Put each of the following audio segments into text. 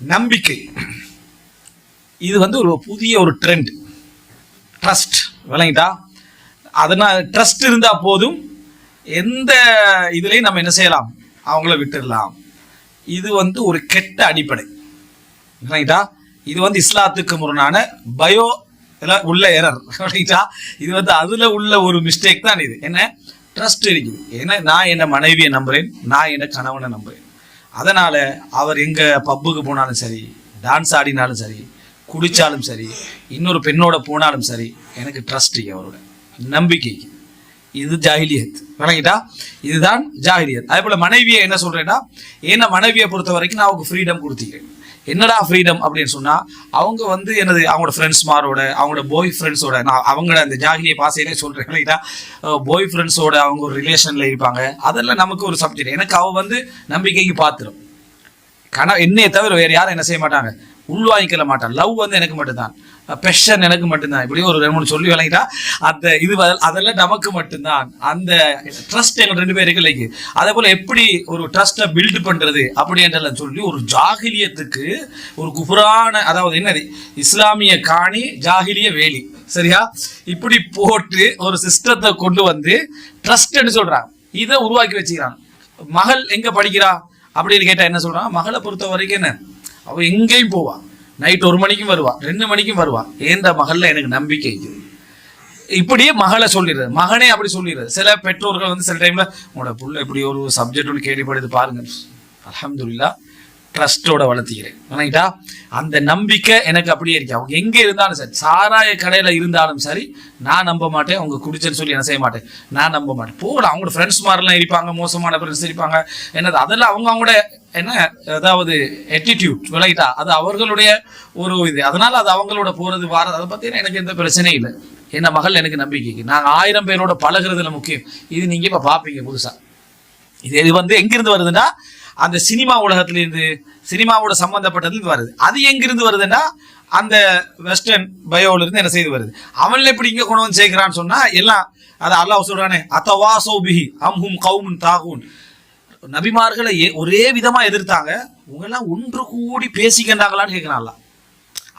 நம்பிக்கை. இது வந்து ஒரு புதிய ஒரு ட்ரெண்ட் ட்ரஸ்ட் விளங்கிட்டா? அதனால் ட்ரஸ்ட் இருந்தால் போதும். எந்த இதுலேயும் நம்ம என்ன செய்யலாம்? அவங்கள விட்டுடலாம். இது வந்து ஒரு கெட்ட அடிப்படை. விளங்கிட்டா? இது வந்து இஸ்லாத்துக்கு முரணான பயோ உள்ள எரர் விளங்கிட்டா? இது வந்து அதில் உள்ள ஒரு மிஸ்டேக் தான் இது. என்ன? ட்ரஸ்ட் இருக்குது. ஏன்னா நான் என்ன மனைவியை நம்புகிறேன் நான் என்ன கணவனை நம்புகிறேன் அதனால் அவர் எங்கே பப்புக்கு போனாலும் சரி டான்ஸ் ஆடினாலும் சரி குடித்தாலும் சரி இன்னொரு பெண்ணோட போனாலும் சரி எனக்கு ட்ரஸ்ட் அவரோட. நம்பிக்கைக்கு. இது ஜாகிலியத் விளங்கிட்டா இதுதான் ஜாகிலியத் அதே போல மனைவியை என்ன சொல்றேன்னா என்ன மனைவியை பொறுத்த வரைக்கும் நான் அவங்க ஃப்ரீடம் கொடுத்துக்கிறேன். என்னடா ஃப்ரீடம் அப்படின்னு சொன்னா அவங்க வந்து எனது அவங்களோட ஃப்ரெண்ட்ஸ்மாரோட அவங்களோட பாய் ஃப்ரெண்ட்ஸோட நான் அவங்கள அந்த ஜாகிரிய பாசையிலே சொல்றேன். இல்லைங்களா? பாய் ஃப்ரெண்ட்ஸோட அவங்க ஒரு ரிலேஷன்ல இருப்பாங்க. அதெல்லாம் நமக்கு ஒரு சப்ஜெக்ட் எனக்கு அவ வந்து நம்பிக்கைக்கு பாத்திரம். கன என்னையே தவிர வேற யாரும் என்ன செய்ய மாட்டாங்க. உள்வாங்கிக்கல மாட்டான். லவ் வந்து எனக்கு மட்டும்தான். பெஷன் எனக்கு மட்டும்தான். இப்படி ஒரு ரெண்டு மூணு சொல்லி விளங்கிட்டா அந்த இது வ- அதெல்லாம் நமக்கு மட்டும்தான். அந்த ட்ரஸ்ட் எங்கள் ரெண்டு பேருக்கு இல்லைக்கு அதே போல் எப்படி ஒரு ட்ரஸ்ட்டை பில்ட் பண்ணுறது அப்படின்றத சொல்லி ஒரு ஜாகிலியத்துக்கு ஒரு குபுரான அதாவது என்னது? இஸ்லாமிய காணி ஜாகிலிய வேலி. சரியா? இப்படி போட்டு ஒரு சிஸ்டத்தை கொண்டு வந்து ட்ரஸ்ட்னு சொல்கிறாங்க இதை உருவாக்கி வச்சுக்கிறாங்க. மகள் எங்கே படிக்கிறா? அப்படின்னு கேட்டால் என்ன சொல்கிறான் மகளை பொறுத்த வரைக்கும் என்ன? அவள் எங்கேயும் போவாள் நைட் ஒரு மணிக்கும் வருவா ரெண்டு மணிக்கும் வருவான் ஏந்த மகளில் எனக்கு நம்பிக்கை இருக்குது இப்படியே மகளை சொல்லிடுறது. மகனே அப்படி சொல்லிடுறது. சில பெற்றோர்கள் வந்து சில டைம்ல உங்களோட புள்ள இப்படி ஒரு சப்ஜெக்ட் ஒன்று கேள்விப்படுது பாருங்க. அலமதுல்லா ட்ரஸ்டோட வளர்த்திக்கிறேன். நினைக்கிட்டா அந்த நம்பிக்கை எனக்கு அப்படியே இருக்கு. அவங்க எங்கே இருந்தாலும் சரி சாராய கடையில் இருந்தாலும் சரி நான் நம்ப மாட்டேன் அவங்க குடிச்சேன்னு சொல்லி என்ன செய்ய மாட்டேன். நான் நம்ப மாட்டேன். போகலாம் அவங்களோட ஃப்ரெண்ட்ஸ் மாதிரிலாம் இருப்பாங்க மோசமான ஃப்ரெண்ட்ஸ் இருப்பாங்க. என்னது அதெல்லாம் அவங்க அவங்களோட என்ன அதாவது attitude விளையிட்டா அது அவர்களுடைய ஒரு இது. அதனால அது அவங்களோட போகிறது வாரது அதை பார்த்தீங்கன்னா எனக்கு எந்த பிரச்சனையும் இல்லை. என் மகள் எனக்கு நம்பிக்கைக்கு. நாங்கள் ஆயிரம் பேரோட பழகிறதுல முக்கியம். இது நீங்கள் இப்போ பார்ப்பீங்க புதுசாக இது இது வந்து எங்கிருந்து வருதுன்னா அந்த சினிமா உலகத்திலிருந்து சினிமாவோட சம்பந்தப்பட்டதுலேருந்து வருது. அது எங்கிருந்து வருதுன்னா அந்த வெஸ்டர்ன் பயோலேருந்து என்ன செய்து வருது. அவன்ல இப்படி இங்கே கொண்டு வந்து சேர்க்கிறான்னு சொன்னால் எல்லாம் அது அல்லாஹ் சொல்கிறானே அத்தவா சௌபிஹி அம்ஹும் கவுமுன் தாகூன். நபிமார்களை ஒரே விதமாக எதிர்த்தாங்க. உங்கெல்லாம் ஒன்று கூடி பேசிக்கின்றாங்களான்னு கேட்கிறான்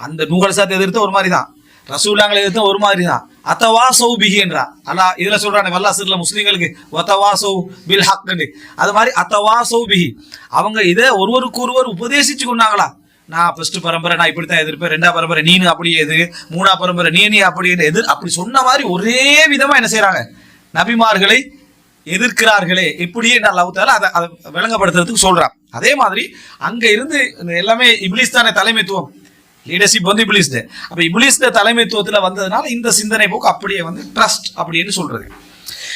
அந்த நூகல் சாத்தை எதிர்த்து ஒரு மாதிரி தான் ரசூலாங்களை எதிர்த்து ஒரு மாதிரி தான் அத்தவா சௌ என்றா. அல்லா இதுல சொல்றானே வல்லாசிரில் முஸ்லீம்களுக்கு ஒத்தவா சௌ பில் ஹக்னு அது மாதிரி அத்தவா சௌபிஹி அவங்க இதை ஒருவருக்கு ஒருவர் உபதேசிச்சு கொண்டாங்களா நான் ஃபர்ஸ்ட் பரம்பரை நான் இப்படித்தான் எதிர்ப்பேன். ரெண்டா பரம்பரை நீனு அப்படி எது? மூணா பரம்பரை நீ நீ அப்படி எதிர் அப்படி சொன்ன மாதிரி ஒரே விதமா என்ன செய்கிறாங்க நபிமார்களை எதிர்க்கிறார்களே. இப்படியே நான் லவுத்தால அதை அதை விளங்கப்படுத்துறதுக்கு சொல்றான். அதே மாதிரி அங்க இருந்து இந்த எல்லாமே இப்லீஸ் தானே தலைமைத்துவம். லீடர்ஷிப் வந்து இப்லீஸ் அப்போ இப்லீஸ் தலைமைத்துவத்தில் வந்ததுனால இந்த சிந்தனை போக்கு அப்படியே வந்து ட்ரஸ்ட் அப்படின்னு சொல்றது.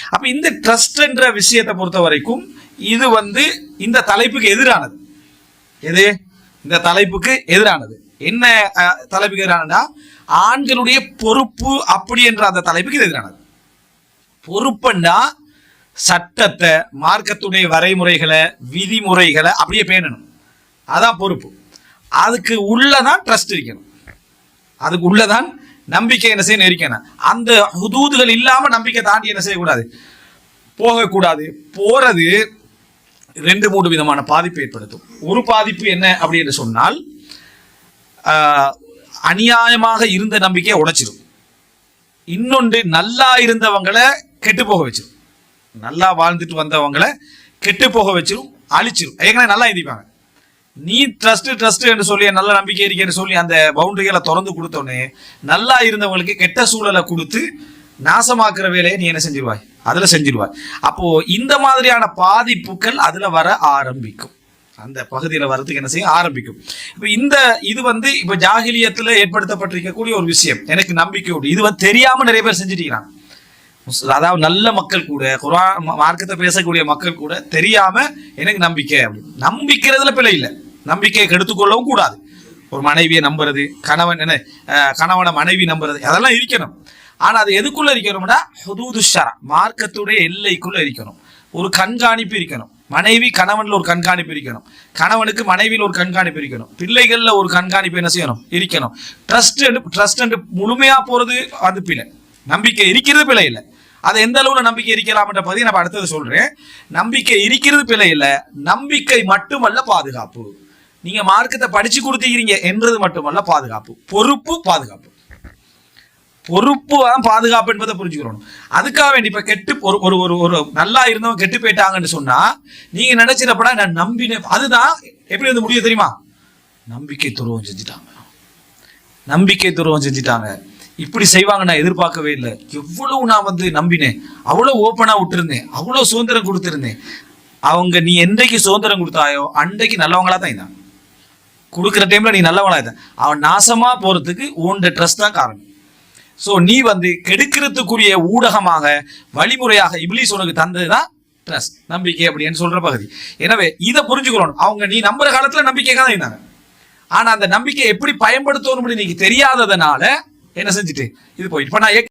அப்போ இந்த ட்ரஸ்ட் என்ற விஷயத்தை பொறுத்த வரைக்கும் இது வந்து இந்த தலைப்புக்கு எதிரானது. எது? இந்த தலைப்புக்கு எதிரானது. என்ன தலைப்புக்கு எதிரானதா ஆண்களுடைய பொறுப்பு அப்படி என்ற அந்த தலைப்புக்கு எதிரானது. பொறுப்புன்னா சட்டத்தை மார்க்கத்துடைய வரைமுறைகளை விதிமுறைகளை அப்படியே பேணணும். அதான் பொறுப்பு. அதுக்கு உள்ளதான் ட்ரஸ்ட் இருக்கணும். அதுக்கு உள்ளதான் நம்பிக்கை என்ன செய்யணும் இருக்கணும். அந்த ஹுதூதுகள் இல்லாம நம்பிக்கை தாண்டி என்ன செய்யக்கூடாது? போகக்கூடாது. போறது ரெண்டு மூணு விதமான பாதிப்பு ஏற்படுத்தும். ஒரு பாதிப்பு என்ன அப்படின்னு சொன்னால் அநியாயமாக இருந்த நம்பிக்கையை உடைச்சிடும் இன்னொன்று நல்லா இருந்தவங்களை கெட்டு போக வச்சிடும் நல்லா வாழ்ந்துட்டு வந்தவங்களை கெட்டு போக வச்சிடும் அழிச்சிடும் ஏற்கனவே நல்லா எழுதிப்பாங்க நீ ட்ரஸ்ட் ட்ரஸ்ட் என்று சொல்லி நல்ல நம்பிக்கை இருக்கேன்னு சொல்லி அந்த பவுண்டரிகளை திறந்து கொடுத்தோன்னே நல்லா இருந்தவங்களுக்கு கெட்ட சூழலை கொடுத்து நாசமாக்குற வேலையை நீ என்ன செஞ்சிருவாய்? அதுல செஞ்சிருவாய். அப்போ இந்த மாதிரியான பாதிப்புகள் அதுல வர ஆரம்பிக்கும். அந்த பகுதியில் வரதுக்கு என்ன செய்யும்? ஆரம்பிக்கும். இப்போ இந்த இது வந்து இப்போ ஜாகிலியத்தில் ஏற்படுத்தப்பட்டிருக்கக்கூடிய ஒரு விஷயம். எனக்கு நம்பிக்கை உண்டு. இது வந்து தெரியாமல் நிறைய பேர் செஞ்சுட்டு அதாவது நல்ல மக்கள் கூட குரான் மார்க்கத்தை பேசக்கூடிய மக்கள் கூட தெரியாம எனக்கு நம்பிக்கை அப்படின்னு நம்பிக்கிறதுல பிழை இல்லை. நம்பிக்கையை கெடுத்துக்கொள்ளவும் கூடாது. ஒரு மனைவியை நம்புறது கணவன் என்ன கணவனை மனைவி நம்புறது அதெல்லாம் இருக்கணும். ஆனால் அது எதுக்குள்ள இருக்கணும்னா ஹுதூது மார்க்கத்துடைய எல்லைக்குள்ள இருக்கணும். ஒரு கண்காணிப்பு இருக்கணும். மனைவி கணவனில் ஒரு கண்காணிப்பு இருக்கணும். கணவனுக்கு மனைவியில் ஒரு கண்காணிப்பு இருக்கணும். பிள்ளைகளில் ஒரு கண்காணிப்பு என்ன செய்யணும்? இருக்கணும். ட்ரஸ்ட் ட்ரஸ்ட் முழுமையாக போகிறது அது பிழை. நம்பிக்கை இருக்கிறது பிழை இல்லை. அது எந்த அளவுல நம்பிக்கை இருக்கலாம்ன்ற பற்றி நான் அடுத்தது சொல்றேன். நம்பிக்கை இருக்கிறது பிழை இல்லை நம்பிக்கை மட்டுமல்ல பாதுகாப்பு. நீங்க மார்க்கத்தை படிச்சு கொடுத்துக்கிறீங்க என்றது மட்டுமல்ல பாதுகாப்பு. பொறுப்பு பாதுகாப்பு. பொறுப்பு தான் பாதுகாப்பு என்பதை புரிஞ்சுக்கிறோம் அதுக்காக வேண்டி இப்ப கெட்டு ஒரு ஒரு ஒரு ஒரு நல்லா இருந்தவங்க கெட்டு போயிட்டாங்கன்னு சொன்னா நீங்க நினைச்சிடப்படா நான் நம்பினேன் அதுதான் எப்படி வந்து முடியும் தெரியுமா? நம்பிக்கை துருவம் செஞ்சுட்டாங்க. நம்பிக்கை துருவம் செஞ்சுட்டாங்க. இப்படி செய்வாங்க நான் எதிர்பார்க்கவே இல்லை. எவ்வளவு நான் வந்து நம்பினேன். அவ்வளோ ஓப்பனா விட்டுருந்தேன். அவ்வளோ சுதந்திரம் கொடுத்துருந்தேன். அவங்க நீ என்றைக்கு சுதந்திரம் கொடுத்தாயோ அன்றைக்கு நல்லவங்களா தான் இருந்தாங்க கொடுக்குற டைம்ல நீ நல்லவங்களா இருந்த அவன் நாசமா போறதுக்கு உன்ட ட்ரெஸ் தான் காரணம். ஸோ நீ வந்து கெடுக்கிறதுக்குரிய ஊடகமாக வழிமுறையாக இப்ளீஸ் உனக்கு தந்தது தான் ட்ரஸ்ட் நம்பிக்கை அப்படின்னு சொல்ற பகுதி. எனவே இதை புரிஞ்சுக்கிறோம் அவங்க நீ நம்புற காலத்துல நம்பிக்கைக்காக தான் இருந்தாங்க. ஆனா அந்த நம்பிக்கையை எப்படி பயன்படுத்தணும் நீங்க தெரியாததுனால என்ன செஞ்சுட்டு இது போயிட்டு. இப்ப நான்